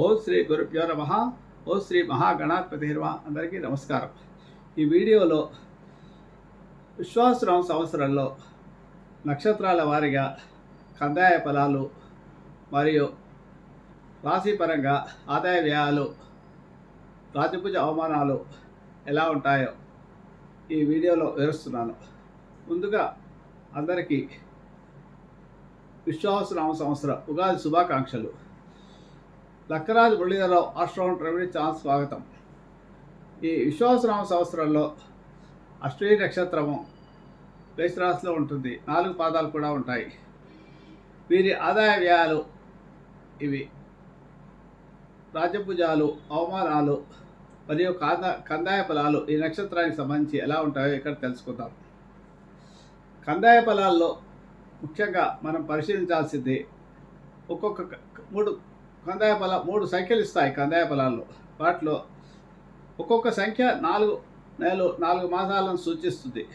ఓ శ్రీ గురుభ్యో నమ. ఓ శ్రీ మహాగణాధిపతి అందరికీ నమస్కారం. ఈ వీడియోలో విశ్వాసరామ సంవత్సరంలో నక్షత్రాల వారీగా కందాయ ఫలాలు మరియు రాశిపరంగా ఆదాయ వ్యయాలు రాజపూజ అవమానాలు ఎలా ఉంటాయో ఈ వీడియోలో వివరిస్తున్నాను. ముందుగా అందరికీ విశ్వాసరామ సంవత్సర ఉగాది శుభాకాంక్షలు. లక్కరాజు మురళీధరరావు ఆశ్రమం రెవెన్యూ ఛానల్ స్వాగతం. ఈ విశ్వాసనామ సంవత్సరంలో అశ్విని నక్షత్రము మేషరాశిలో ఉంటుంది. నాలుగు పాదాలు కూడా ఉంటాయి. వీరి ఆదాయ వ్యయాలు ఇవి. రాజభుజాలు అవమానాలు మరియు కాంద కందాయ ఫలాలు ఈ నక్షత్రానికి సంబంధించి ఎలా ఉంటాయో ఇక్కడ తెలుసుకుందాం. కందాయ ఫలాల్లో ముఖ్యంగా మనం పరిశీలించాల్సింది ఒక్కొక్క మూడు కందాయ ఫల మూడు సంఖ్యలు ఇస్తాయి కందాయ ఫలాల్లో వాటిలో ఒక్కొక్క సంఖ్య నాలుగు నెలలు నాలుగు మాసాలను సూచిస్తుంది.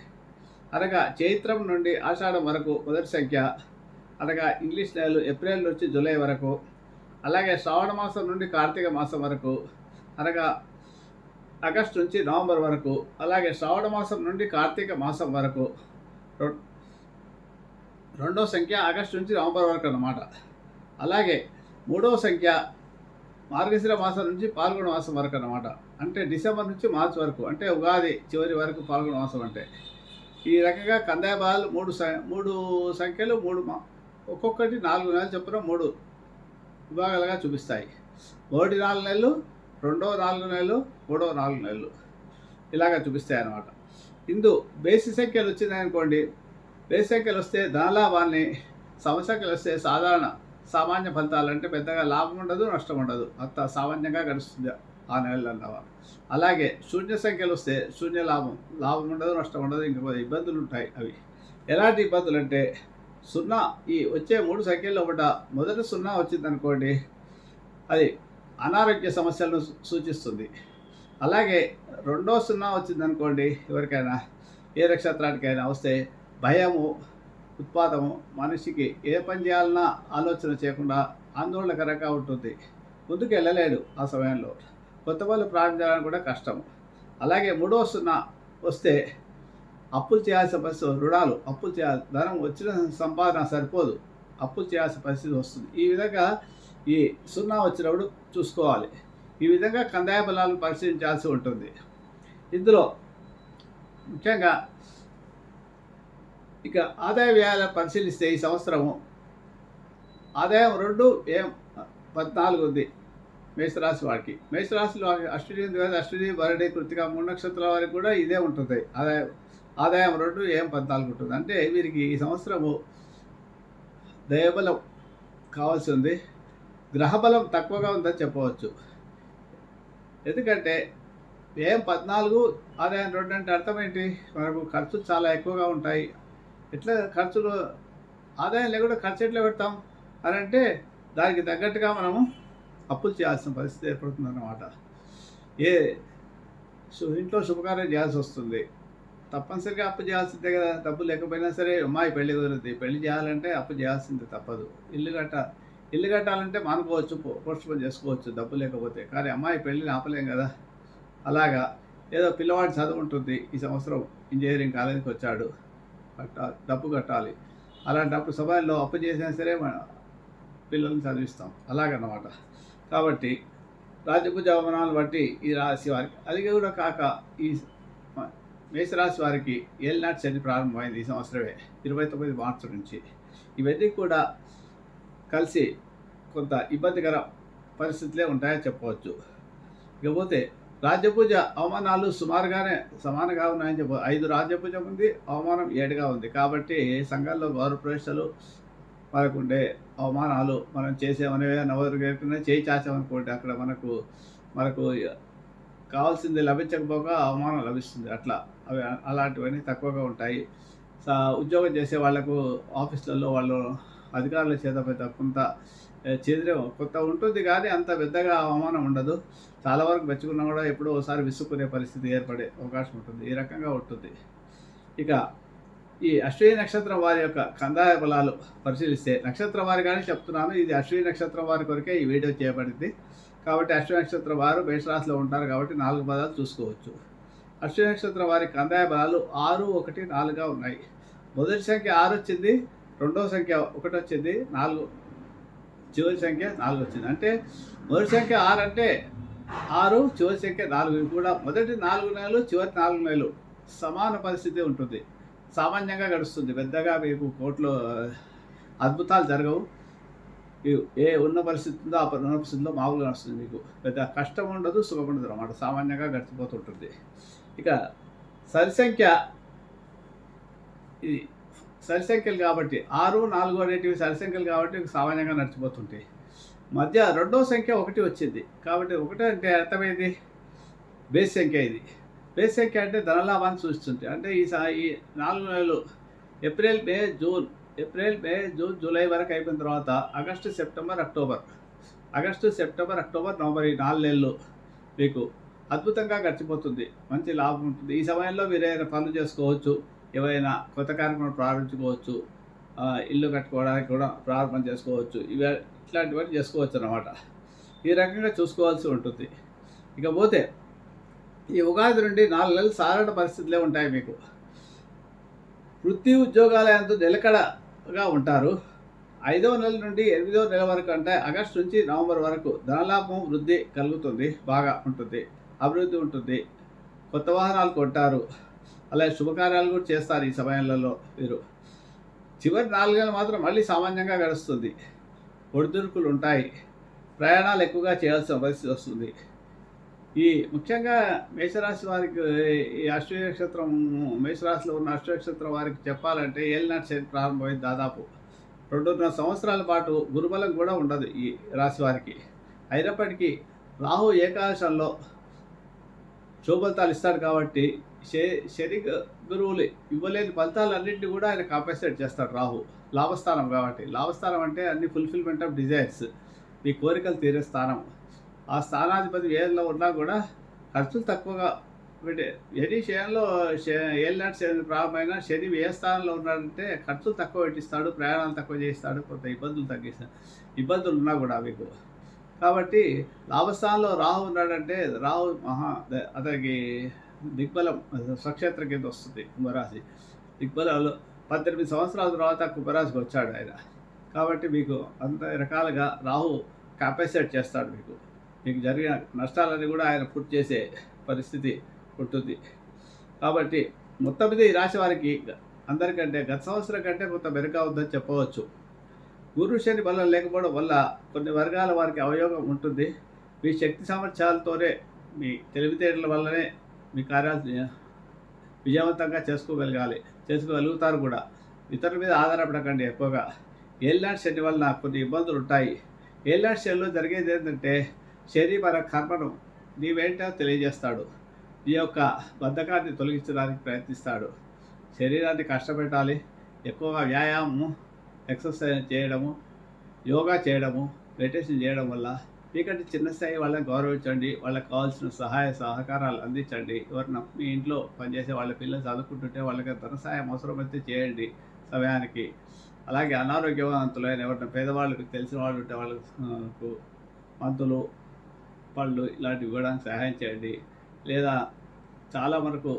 అనగా చైత్రం నుండి ఆషాఢం వరకు మొదటి సంఖ్య అనగా ఇంగ్లీష్ నెలలు ఏప్రిల్ నుంచి జూలై వరకు అలాగే శ్రావణ మాసం నుండి కార్తీక మాసం వరకు అనగా ఆగస్టు నుంచి నవంబర్ వరకు అలాగే శ్రావణ మాసం నుండి కార్తీక మాసం వరకు రొ- రెండో సంఖ్య ఆగస్టు నుంచి నవంబర్ వరకు అన్నమాట. అలాగే మూడవ సంఖ్య మార్గశిర మాసం నుంచి పాల్గొన మాసం వరకు అన్నమాట. అంటే డిసెంబర్ నుంచి మార్చి వరకు అంటే ఉగాది చివరి వరకు పాల్గొన మాసం అంటే. ఈ రకంగా కండాయబాలు మూడు స- మూడు సంఖ్యలు మూడు మా ఒక్కొక్కటి నాలుగు నెలలు చొప్పున మూడు విభాగాలుగా చూపిస్తాయి. మొదటి నాలుగు నెలలు రెండవ నాలుగు నెలలు మూడవ నాలుగు నెలలు ఇలాగా చూపిస్తాయి అన్నమాట. ఇందు బేసి సంఖ్యలు వచ్చిందనుకోండి బేసి సంఖ్యలు వస్తే ధనలాభాన్ని సమ వస్తే సాధారణ సామాన్య ఫలితాలు అంటే పెద్దగా లాభం ఉండదు నష్టం ఉండదు. అంత సామాన్యంగా గడుస్తుంది ఆ నెలలు అన్నవారు అలాగే శూన్య సంఖ్యలు వస్తే శూన్య లాభం లాభం ఉండదు నష్టం ఉండదు ఇంకా ఇబ్బందులు ఉంటాయి అవి. ఎలాంటి ఇబ్బందులు అంటే సున్నా ఈ వచ్చే మూడు సంఖ్యల్లో ఒకట మొదటి సున్నా వచ్చిందనుకోండి అది అనారోగ్య సమస్యలను సూచిస్తుంది. అలాగే రెండో సున్నా వచ్చిందనుకోండి ఎవరికైనా ఏ నక్షత్రానికైనా వస్తే భయము ఉత్పాదము మనిషికి ఏ పని చేయాలన్నా ఆలోచన చేయకుండా ఆందోళనకరంగా ఉంటుంది. ముందుకు వెళ్ళలేడు ఆ సమయంలో. కొత్త పనులు ప్రారంభించడానికి కూడా కష్టం. అలాగే మూడో సున్నా వస్తే అప్పులు చేయాల్సిన పరిస్థితి రుణాలు అప్పులు చేయాలి. ధనం వచ్చిన సంపాదన సరిపోదు. అప్పులు చేయాల్సిన పరిస్థితి వస్తుంది. ఈ విధంగా ఈ సున్నా వచ్చినప్పుడు చూసుకోవాలి. ఈ విధంగా కందాయ బలాలను పరిశీలించాల్సి ఉంటుంది. ఇందులో ముఖ్యంగా ఇక ఆదాయ వ్యయాలను పరిశీలిస్తే ఈ సంవత్సరము ఆదాయం రెండు ఏం పద్నాలుగు ఉంది మేషరాశి వారికి. మేషరాశిలో వారికి అశ్విని అశ్విని భరణి కృతిక మూడు నక్షత్రాల వారికి కూడా ఇదే ఉంటుంది. ఆదాయం ఆదాయం రెండు ఏం పద్నాలుగు ఉంటుంది. అంటే వీరికి ఈ సంవత్సరము దయబలం కావాల్సి ఉంది. గ్రహబలం తక్కువగా ఉందని చెప్పవచ్చు. ఎందుకంటే ఏం పద్నాలుగు ఆదాయం రెండు అంటే అర్థం ఏంటి? మనకు ఖర్చు చాలా ఎక్కువగా ఉంటాయి. ఎట్లా ఖర్చులు ఆదాయం లేకుండా ఖర్చు ఎట్లా పెడతాం అని అంటే దానికి తగ్గట్టుగా మనము అప్పులు చేయాల్సిన పరిస్థితి ఏర్పడుతుంది అన్నమాట ఏ ఇంట్లో శుభకార్యం చేయాల్సి వస్తుంది. తప్పనిసరిగా అప్పు చేయాల్సిందే కదా. డబ్బు లేకపోయినా సరే అమ్మాయి పెళ్ళి కుదిరింది. పెళ్ళి చేయాలంటే అప్పు చేయాల్సిందే తప్పదు. ఇల్లు కట్ట ఇల్లు కట్టాలంటే మానుకోవచ్చు పోస్ట్పోన్ చేసుకోవచ్చు డబ్బు లేకపోతే. కానీ అమ్మాయి పెళ్ళిని ఆపలేం కదా. అలాగా. ఏదో పిల్లవాడి చదువు ఉంటుంది ఈ సంవత్సరం ఇంజనీరింగ్ కాలేజీకి వచ్చాడు. కట్టాలి డబ్బు కట్టాలి. అలాంటప్పుడు సమయంలో అప్పు చేసినా సరే మన పిల్లల్ని చదివిస్తాం. అలాగన్నమాట. కాబట్టి రాజపూజ బట్టి ఈ రాశి వారికి అది కూడా కాక ఈ మేషరాశి వారికి ఏలినాటి శని ప్రారంభమైంది ఈ సంవత్సరమే ఇరవై తొమ్మిది మార్చి నుంచి. ఇవన్నీ కూడా కలిసి కొంత ఇబ్బందికర పరిస్థితులే ఉంటాయని చెప్పవచ్చు. ఇకపోతే రాజ్యపూజ అవమానాలు సుమారుగానే సమానంగా ఉన్నాయని చెప్పు ఐదు రాజ్యపూజ ఉంది అవమానం ఏడుగా ఉంది. కాబట్టి సంఘాల్లో గౌరవ ప్రవేశాలు మనకుండే అవమానాలు మనం చేసేమనే నవరు చేయి చాచామనుకోండి. అక్కడ మనకు మనకు కావాల్సింది లభించకపోగా అవమానం లభిస్తుంది. అట్లా అవి అలాంటివన్నీ తక్కువగా ఉంటాయి. ఉద్యోగం చేసే వాళ్ళకు ఆఫీసులలో వాళ్ళు అధికారుల చేత పెద్ద కొంత ఏ, కొంత ఉంటుంది కానీ అంత పెద్దగా అవమానం ఉండదు. చాలా వరకు మెచ్చుకున్నా కూడా ఎప్పుడో ఒకసారి విసుక్కునే పరిస్థితి ఏర్పడే అవకాశం ఉంటుంది. ఈ రకంగా ఉంటుంది. ఇక ఈ అశ్విని నక్షత్రం వారి యొక్క కందాయ బలాలు పరిశీలిస్తే నక్షత్రం వారిగానే చెప్తున్నాను. ఇది అశ్విని నక్షత్రం వారి కొరకే ఈ వీడియో చేయబడింది. కాబట్టి అశ్విని నక్షత్రం వారు మేషరాశిలో ఉంటారు కాబట్టి నాలుగు పదాలు చూసుకోవచ్చు. అశ్విని నక్షత్రం వారి కందాయ బలాలు ఆరు ఒకటి నాలుగుగా ఉన్నాయి. మొదటి సంఖ్య ఆరు వచ్చింది. రెండవ సంఖ్య ఒకటి వచ్చింది నాలుగు. చివరి సంఖ్య నాలుగు వచ్చింది అంటే మొదటి సంఖ్య ఆరు అంటే ఆరు చివరి సంఖ్య నాలుగు. ఇవి కూడా మొదటి నాలుగు నెలలు చివరి నాలుగు నెలలు సమాన పరిస్థితి ఉంటుంది. సామాన్యంగా గడుస్తుంది. పెద్దగా మీకు కోర్టులో అద్భుతాలు జరగవు. ఏ ఉన్న పరిస్థితి ఉందో ఆ ఉన్న పరిస్థితిలో మామూలుగా నడుస్తుంది మీకు. పెద్ద కష్టం ఉండదు సుఖం ఉండదు అనమాట సామాన్యంగా గడిచిపోతుంటుంది. ఇక సరి సంఖ్య ఇది. సరిసంఖ్యలు కాబట్టి ఆరు నాలుగు అనేటివి సరిసంఖ్యలు కాబట్టి సామాన్యంగా నడిచిపోతుంటాయి. మధ్య రెండో సంఖ్య ఒకటి వచ్చింది. కాబట్టి ఒకటి అంటే అర్థమైంది బేస్ సంఖ్య ఇది. బేస్ సంఖ్య అంటే ధనలాభాన్ని సూచిస్తుంటాయి. అంటే ఈ ఈ నాలుగు నెలలు April May June April May June July వరకు అయిపోయిన తర్వాత August September October. August September October November ఈ నాలుగు నెలలు మీకు అద్భుతంగా గడిచిపోతుంది. మంచి లాభం ఉంటుంది. ఈ సమయంలో మీరు ఏదైనా పనులు చేసుకోవచ్చు. ఏవైనా కొత్త కార్యక్రమం ప్రారంభించుకోవచ్చు ఇల్లు కట్టుకోవడానికి కూడా ప్రారంభం చేసుకోవచ్చు ఇవి ఇట్లాంటివన్నీ చేసుకోవచ్చు అన్నమాట ఈ రకంగా చూసుకోవాల్సి ఉంటుంది. ఇకపోతే ఈ ఉగాది నుండి నాలుగు నెలలు సాధారణ పరిస్థితులే ఉంటాయి మీకు. వృత్తి ఉద్యోగాల ఎందు నిలకడగా ఉంటారు. ఐదవ నెల నుండి ఎనిమిదవ నెల వరకు అంటే ఆగస్టు నుంచి నవంబర్ వరకు ధనలాభం వృద్ధి కలుగుతుంది బాగా ఉంటుంది అభివృద్ధి ఉంటుంది. కొత్త వాహనాలు కొంటారు. అలాగే శుభకార్యాలు కూడా చేస్తారు ఈ సమయాలలో మీరు చివరి నాలుగేళ్ళు మాత్రం మళ్ళీ సామాన్యంగా గడుస్తుంది. ఒడిదుడుకులు ఉంటాయి. ప్రయాణాలు ఎక్కువగా చేయాల్సిన పరిస్థితి వస్తుంది. ఈ ముఖ్యంగా మేషరాశి వారికి ఈ అశ్వ నక్షత్రం మేషరాశిలో ఉన్న అశ్వ నక్షత్రం వారికి చెప్పాలంటే ఏలినాటి శని ప్రారంభమైంది దాదాపు. రెండున్నర సంవత్సరాల పాటు గురుబలం కూడా ఉండదు ఈ రాశి వారికి. అయినప్పటికీ రాహు ఏకాదశంలో శుభఫలితాలు ఇస్తాడు కాబట్టి శే శని గురువులు ఇవ్వలేని ఫలితాలన్నింటినీ కూడా ఆయన కాంపెన్సేట్ చేస్తాడు రాహు. లాభస్థానం కాబట్టి. లాభస్థానం అంటే అన్ని ఫుల్ఫిల్మెంట్ ఆఫ్ డిజైర్స్ మీ కోరికలు తీరే స్థానం. ఆ స్థానాధిపతి ఏళ్ళలో ఉన్నా కూడా ఖర్చులు తక్కువగా ఎనీ శని ఏళ్ళనాటి శని ప్రారంభమైన శని ఏ స్థానంలో ఉన్నాడంటే ఖర్చులు తక్కువ పెట్టిస్తాడు ప్రయాణాలు తక్కువ చేస్తాడు కొంత ఇబ్బందులు తగ్గిస్తాడు. ఇబ్బందులు ఉన్నా కూడా మీకు. కాబట్టి లాభస్థానంలో రాహు ఉన్నాడంటే రాహు మహా అతనికి దిగ్బలం స్వక్షేత్ర కింద వస్తుంది కుంభరాశి. దిగ్బలాలు పద్దెనిమిది సంవత్సరాల తర్వాత కుంభరాశికి వచ్చాడు ఆయన. కాబట్టి మీకు అంత రకాలుగా రాహు కాంపెన్సేట్ చేస్తాడు మీకు. మీకు జరిగిన నష్టాలన్నీ కూడా ఆయన పూర్తి చేసే పరిస్థితి ఉంటుంది. కాబట్టి మొత్తం మీద ఈ రాశి వారికి అందరికంటే గత సంవత్సరం కంటే కొంత మెరుగా ఉందని చెప్పవచ్చు. గురు శని బలం లేకపోవడం వల్ల కొన్ని వర్గాల వారికి అవయోగం ఉంటుంది. మీ శక్తి సామర్థ్యాలతోనే మీ తెలివితేటల వల్లనే మీ కార్యాలు విజయవంతంగా చేసుకోగలగాలి చేసుకోగలుగుతారు కూడా. ఇతరుల మీద ఆధారపడకండి ఎక్కువగా. ఏళ్ళనాటి శని వలన కొన్ని ఇబ్బందులు ఉంటాయి. ఏళ్ళనాటి శనిలో జరిగేది ఏంటంటే శని మన కర్మను నీవేంటో తెలియజేస్తాడు. ఈ యొక్క బద్ధకాన్ని తొలగించడానికి ప్రయత్నిస్తాడు. శరీరాన్ని కష్టపెట్టాలి ఎక్కువగా వ్యాయామము ఎక్సర్సైజ్ చేయడము యోగా చేయడము మెడిటేషన్ చేయడం వల్ల మీకంటే చిన్న స్థాయి వాళ్ళని గౌరవించండి వాళ్ళకి కావాల్సిన సహాయ సహకారాలు అందించండి. ఎవరిన మీ ఇంట్లో పనిచేసే వాళ్ళ పిల్లలు చదువుకుంటుంటే వాళ్ళకి ధన సహాయం అవసరమైతే చేయండి సమయానికి. అలాగే అనారోగ్యవంతులైన ఎవరైనా పేదవాళ్ళకి తెలిసిన వాళ్ళు ఉంటే వాళ్ళకు మందులు పళ్ళు ఇలాంటివి ఇవ్వడానికి సహాయం చేయండి. లేదా చాలా వరకు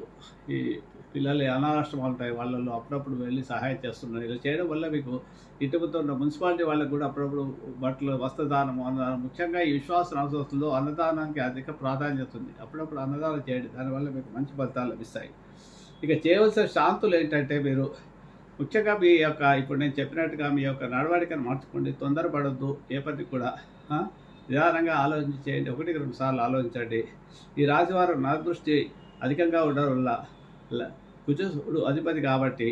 ఈ పిల్లలు అనాథాశ్రమాలు ఉంటాయి వాళ్ళల్లో అప్పుడప్పుడు వెళ్ళి సహాయం చేస్తున్నారు. ఇలా చేయడం వల్ల మీకు ఇటువతో ఉన్న మున్సిపాలిటీ వాళ్ళకు కూడా అప్పుడప్పుడు బట్టలు వస్త్రదానము అన్నదానం ముఖ్యంగా ఈ విశ్వాస సంస్థలో అన్నదానానికి అధిక ప్రాధాన్యత ఉంది. అప్పుడప్పుడు అన్నదానం చేయండి దానివల్ల మీకు మంచి ఫలితాలు లభిస్తాయి. ఇక చేయవలసిన శాంతులు ఏంటంటే మీరు ముఖ్యంగా మీ యొక్క ఇప్పుడు నేను చెప్పినట్టుగా మీ యొక్క నడవడికను మార్చుకోండి తొందరపడద్దు ఏ పని కూడా నిదానంగా ఆలోచించి చేయండి ఒకటికి రెండు సార్లు ఆలోచించండి. ఈ రాశివారం నరదృష్టి అధికంగా ఉండడం వల్ల కుజుడు అధిపతి కాబట్టి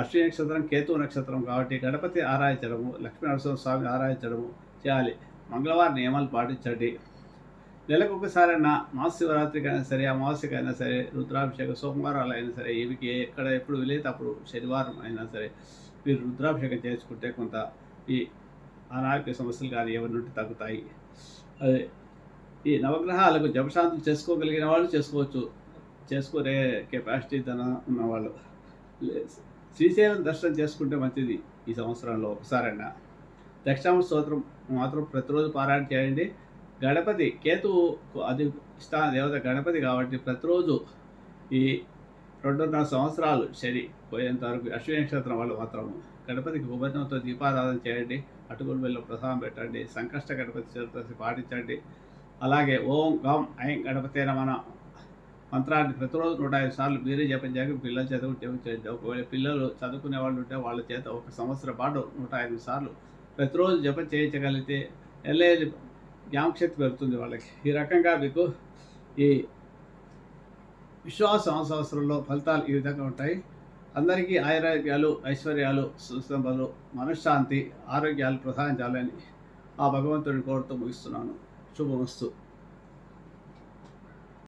అశ్విని నక్షత్రం కేతు నక్షత్రం కాబట్టి గణపతి ఆరాధించడము లక్ష్మీ నరసింహ స్వామి ఆరాధించడము చేయాలి. మంగళవారం నియమాలు పాటించండి. నెలకు ఒకసారైనా మహాశివరాత్రికి సరే అమావాస్యకైనా సరే రుద్రాభిషేకం సోమవారాలు అయినా సరే ఇవికి ఎక్కడ ఎప్పుడు వీలైతే అప్పుడు శనివారం అయినా సరే మీరు రుద్రాభిషేకం చేసుకుంటే కొంత ఈ అనారోగ్య సమస్యలు కానీ ఎవరి నుండి తగ్గుతాయి. అదే ఈ నవగ్రహాలకు జపశాంతులు చేసుకోగలిగిన వాళ్ళు చేసుకోవచ్చు. చేసుకునే కెపాసిటీ తన ఉన్నవాళ్ళు. శ్రీశైలం దర్శనం చేసుకుంటే మంచిది ఈ సంవత్సరంలో ఒకసారైనా. దక్షిణామ స్తోత్రం మాత్రం ప్రతిరోజు పారాయణ చేయండి. గణపతి కేతువు అది స్థాన దేవత గణపతి కాబట్టి ప్రతిరోజు ఈ రెండున్నర సంవత్సరాలు శని పోయేంత వరకు అశ్విని నక్షత్రం వాళ్ళు మాత్రం గణపతికి ఉపజనంతో దీపారాధన చేయండి. అటుకులు వెళ్ళి ప్రసాదం పెట్టండి. సంకష్ట గణపతి చతుర్దశి పాటించండి. అలాగే ఓం గం ఐం గణపతి మన మంత్రాన్ని ప్రతిరోజు నూట ఐదు సార్లు మీరే జపించాక పిల్లల చేత కూడా జపించండి ఒకవేళ పిల్లలు చదువుకునే వాళ్ళు ఉంటే వాళ్ళ చేత ఒక సంవత్సరం పాటు నూట ఐదు సార్లు ప్రతిరోజు జపం చేయించగలిగితే ఎల్లేది జ్ఞాపశక్తి పెరుగుతుంది వాళ్ళకి. ఈ రకంగా మీకు ఈ విశ్వాస సంవత్సరంలో ఫలితాలు ఈ విధంగా ఉంటాయి. అందరికీ ఆయురారోగ్యాలు ఐశ్వర్యాలు సుసంపదలు మనశ్శాంతి ఆరోగ్యాలు ప్రసాదించాలని ఆ భగవంతుడిని కోరుతూ ముగిస్తున్నాను. శుభమస్తు.